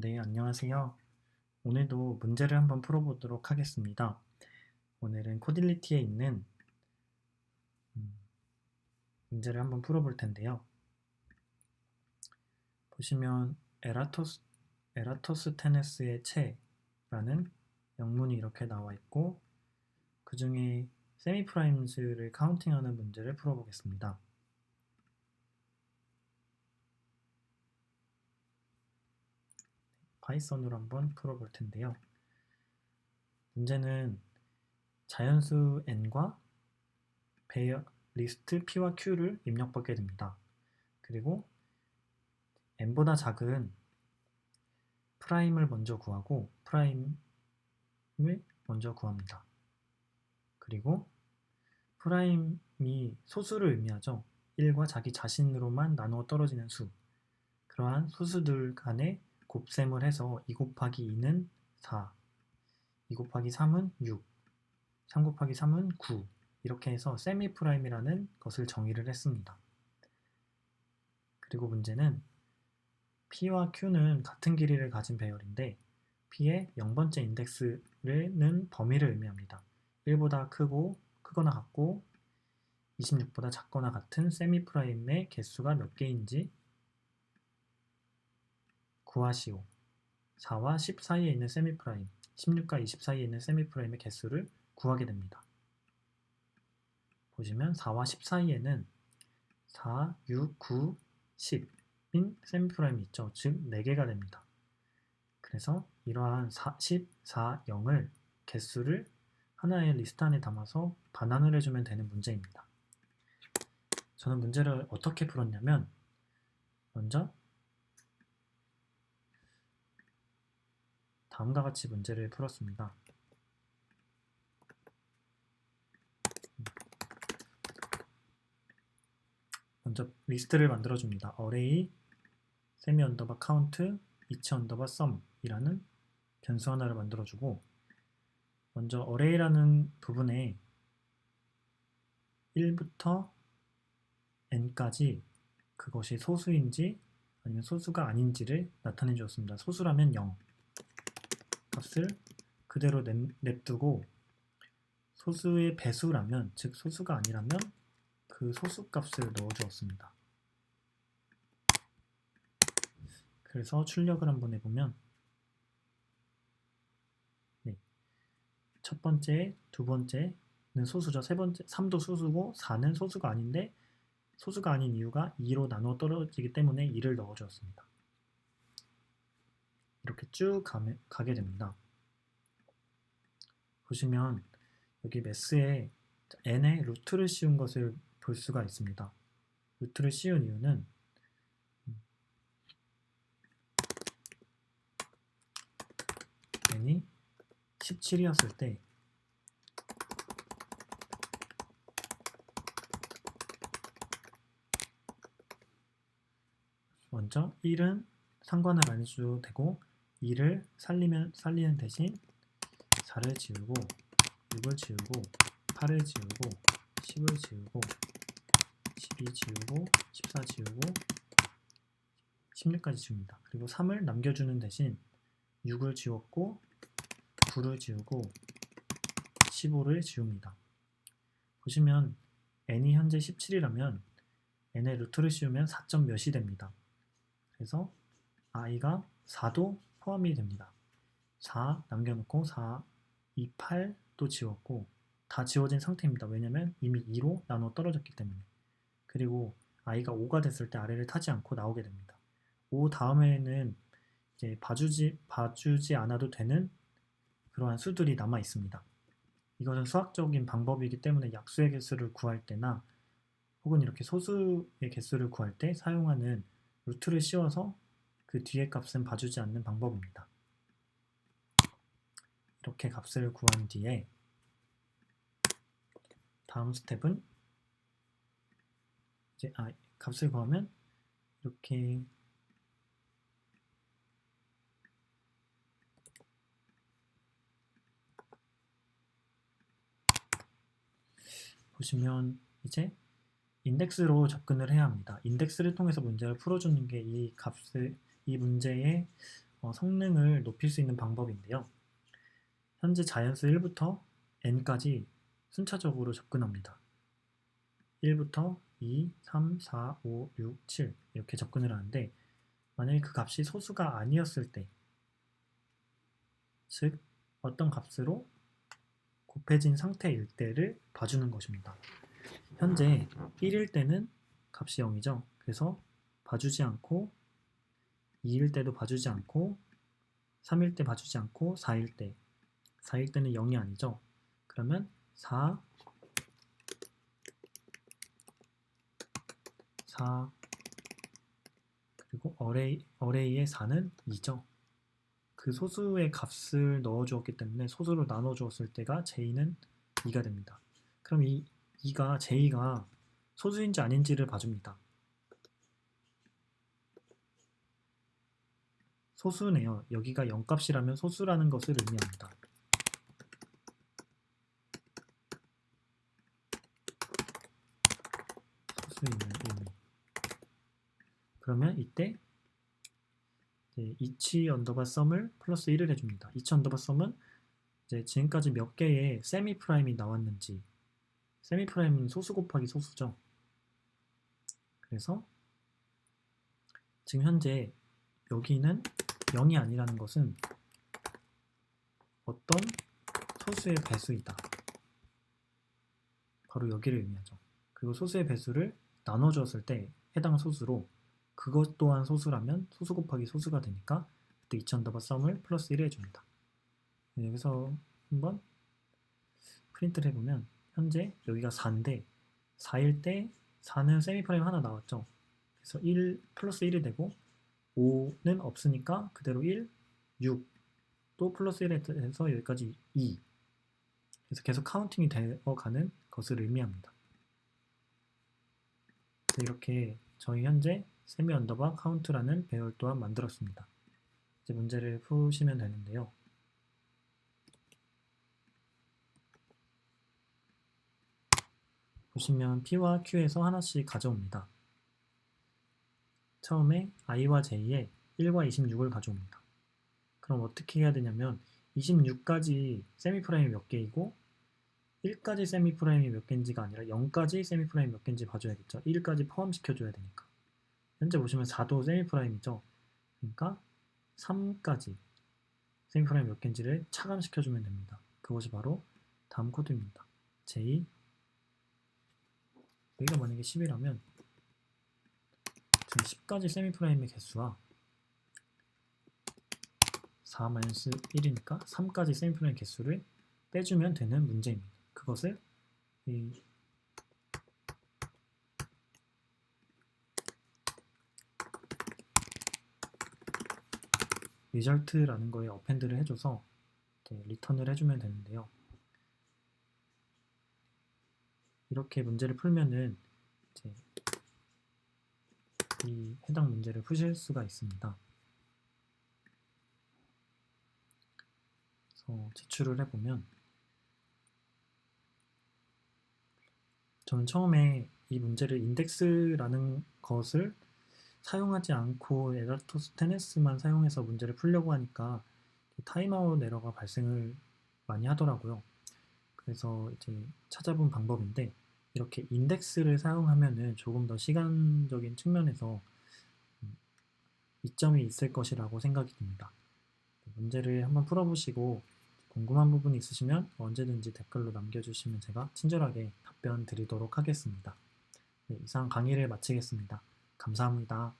네, 안녕하세요. 오늘도 문제를 한번 풀어보도록 하겠습니다. 오늘은 코딜리티에 있는 음, 문제를 한번 풀어볼 텐데요. 보시면 에라토스, 에라토스테네스의 체라는 영문이 이렇게 나와 있고 그 중에 세미프라임즈를 카운팅하는 문제를 풀어보겠습니다. 파이썬으로 한번 풀어볼 텐데요. 문제는 자연수 n과 배열 리스트 p와 q를 입력받게 됩니다. 그리고 n보다 작은 프라임을 먼저 구하고 프라임을 먼저 구합니다. 그리고 프라임이 소수를 의미하죠. 1과 자기 자신으로만 나누어 떨어지는 수. 그러한 소수들 간의 곱셈을 해서 2 곱하기 2는 4, 2 곱하기 3은 6, 3 곱하기 3은 9 이렇게 해서 세미 프라임이라는 것을 정의를 했습니다. 그리고 문제는 P와 Q는 같은 길이를 가진 배열인데 P의 0번째 인덱스는 범위를 의미합니다. 1보다 크고 크거나 같고 26보다 작거나 같은 세미 프라임의 개수가 몇 개인지 구하시오. 4와 10 사이에 있는 세미프라임, 16과 20 사이에 있는 세미프라임의 개수를 구하게 됩니다. 보시면 4와 10 사이에는 4, 6, 9, 10인 세미프라임이 있죠. 즉 4개가 됩니다. 그래서 이러한 4, 10, 4, 0을 개수를 하나의 리스트 안에 담아서 반환을 해주면 되는 문제입니다. 저는 문제를 어떻게 풀었냐면 먼저 다음과 같이 문제를 풀었습니다. 먼저 리스트를 만들어 줍니다. array 세미 언더바 카운트 이치 언더바 썸이라는 변수 하나를 만들어 주고 먼저 array라는 부분에 1부터 n까지 그것이 소수인지 아니면 소수가 아닌지를 나타내 주었습니다. 소수라면 0, 값을 그대로 냅두고 소수의 배수라면 즉 소수가 아니라면 그 소수 값을 넣어 주었습니다. 그래서 출력을 한번 해보면 네. 첫 번째, 두 번째는 소수죠. 세 번째, 3도 소수고 4는 소수가 아닌데 소수가 아닌 이유가 2로 나누어 떨어지기 때문에 2를 넣어 주었습니다. 이렇게 쭉 가게 됩니다. 보시면 여기 매스에 n의 루트를 씌운 것을 볼 수가 있습니다. 루트를 씌운 이유는 n이 17이었을 때 먼저 1은 상관을 안 해줘도 되고 2를 살리면 살리는 대신 4를 지우고 6을 지우고 8을 지우고 10을 지우고 12 지우고 14 지우고 16까지 지웁니다. 그리고 3을 남겨주는 대신 6을 지웠고 9를 지우고 15를 지웁니다. 보시면 n이 현재 17이라면 n의 루트를 씌우면 4점 몇이 됩니다. 그래서 i가 4도 포함이 됩니다. 4 남겨놓고 4, 2, 8도 지웠고 다 지워진 상태입니다. 왜냐면 이미 2로 나눠 떨어졌기 때문에. 그리고 i가 5가 됐을 때 아래를 타지 않고 나오게 됩니다. 5 다음에는 이제 봐주지, 봐주지 않아도 되는 그러한 수들이 남아 있습니다. 이것은 수학적인 방법이기 때문에 약수의 개수를 구할 때나 혹은 이렇게 소수의 개수를 구할 때 사용하는 루트를 씌워서 그 뒤에 값은 봐주지 않는 방법입니다. 이렇게 값을 구한 뒤에 다음 스텝은 이제 아, 값을 구하면 이렇게 보시면 이제 인덱스로 접근을 해야 합니다. 인덱스를 통해서 문제를 풀어주는 게 이 값을 이 문제의 어, 성능을 높일 수 있는 방법인데요. 현재 자연수 1부터 n까지 순차적으로 접근합니다. 1부터 2, 3, 4, 5, 6, 7 이렇게 접근을 하는데 만약에 그 값이 소수가 아니었을 때, 즉 어떤 값으로 곱해진 상태일 때를 봐주는 것입니다. 현재 1일 때는 값이 0이죠. 그래서 봐주지 않고 2일 때도 봐주지 않고 3일 때 봐주지 않고 4일 때 4일 때는 0이 아니죠. 그러면 4 4 그리고 어레이, 어레이의 4는 2죠. 그 소수의 값을 넣어 주었기 때문에 소수로 나눠 주었을 때가 j 는 2가 됩니다. 그럼 이 2가 j가 소수인지 아닌지를 봐줍니다. 소수네요. 여기가 0값이라면 소수라는 것을 의미합니다. 소수임을 의미. 그러면 이때 이치 언더바 썸을 플러스 1을 해줍니다. 이치 언더바 썸은 이제 지금까지 몇 개의 세미 프라임이 나왔는지 세미 프라임은 소수 곱하기 소수죠. 그래서 지금 현재 여기는 0이 아니라는 것은 어떤 소수의 배수이다. 바로 여기를 의미하죠. 그리고 소수의 배수를 나눠주었을 때 해당 소수로 그것 또한 소수라면 소수 곱하기 소수가 되니까 그때 2천 더바 썸을 플러스 1 해줍니다. 네, 여기서 한번 프린트를 해보면 현재 여기가 4인데 4일 때 4는 세미프라임 하나 나왔죠. 그래서 1 플러스 1이 되고 5는 없으니까 그대로 1, 6, 또 플러스 1에 해서 여기까지 2. 그래서 계속 카운팅이 되어가는 것을 의미합니다. 이렇게 저희 현재 세미 언더바 카운트라는 배열 또한 만들었습니다. 이제 문제를 푸시면 되는데요. 보시면 P와 Q에서 하나씩 가져옵니다. 처음에 i와 j에 1과 26을 가져옵니다. 그럼 어떻게 해야 되냐면 26까지 세미프라임이 몇 개이고 1까지 세미프라임이 몇 개인지가 아니라 0까지 세미프라임이 몇 개인지 봐줘야겠죠. 1까지 포함시켜줘야 되니까. 현재 보시면 4도 세미프라임이죠. 그러니까 3까지 세미프라임 몇 개인지를 차감시켜주면 됩니다. 그것이 바로 다음 코드입니다. j 여기가 만약에 10이라면 지금 10까지 세미프라임의 개수와 4-1이니까 3까지 세미프라임 개수를 빼주면 되는 문제입니다. 그것을 이 리절트라는 거에 어펜드를 해줘서 리턴을 해주면 되는데요. 이렇게 문제를 풀면은 이제 이 해당 문제를 푸실 수가 있습니다. 그래서 제출을 해보면 저는 처음에 이 문제를 인덱스라는 것을 사용하지 않고 에라토스테네스만 사용해서 문제를 풀려고 하니까 타임아웃 에러가 발생을 많이 하더라고요. 그래서 이제 찾아본 방법인데 이렇게 인덱스를 사용하면은 조금 더 시간적인 측면에서 음, 이점이 있을 것이라고 생각이 듭니다. 문제를 한번 풀어보시고 궁금한 부분이 있으시면 언제든지 댓글로 남겨주시면 제가 친절하게 답변 드리도록 하겠습니다. 네, 이상 강의를 마치겠습니다. 감사합니다.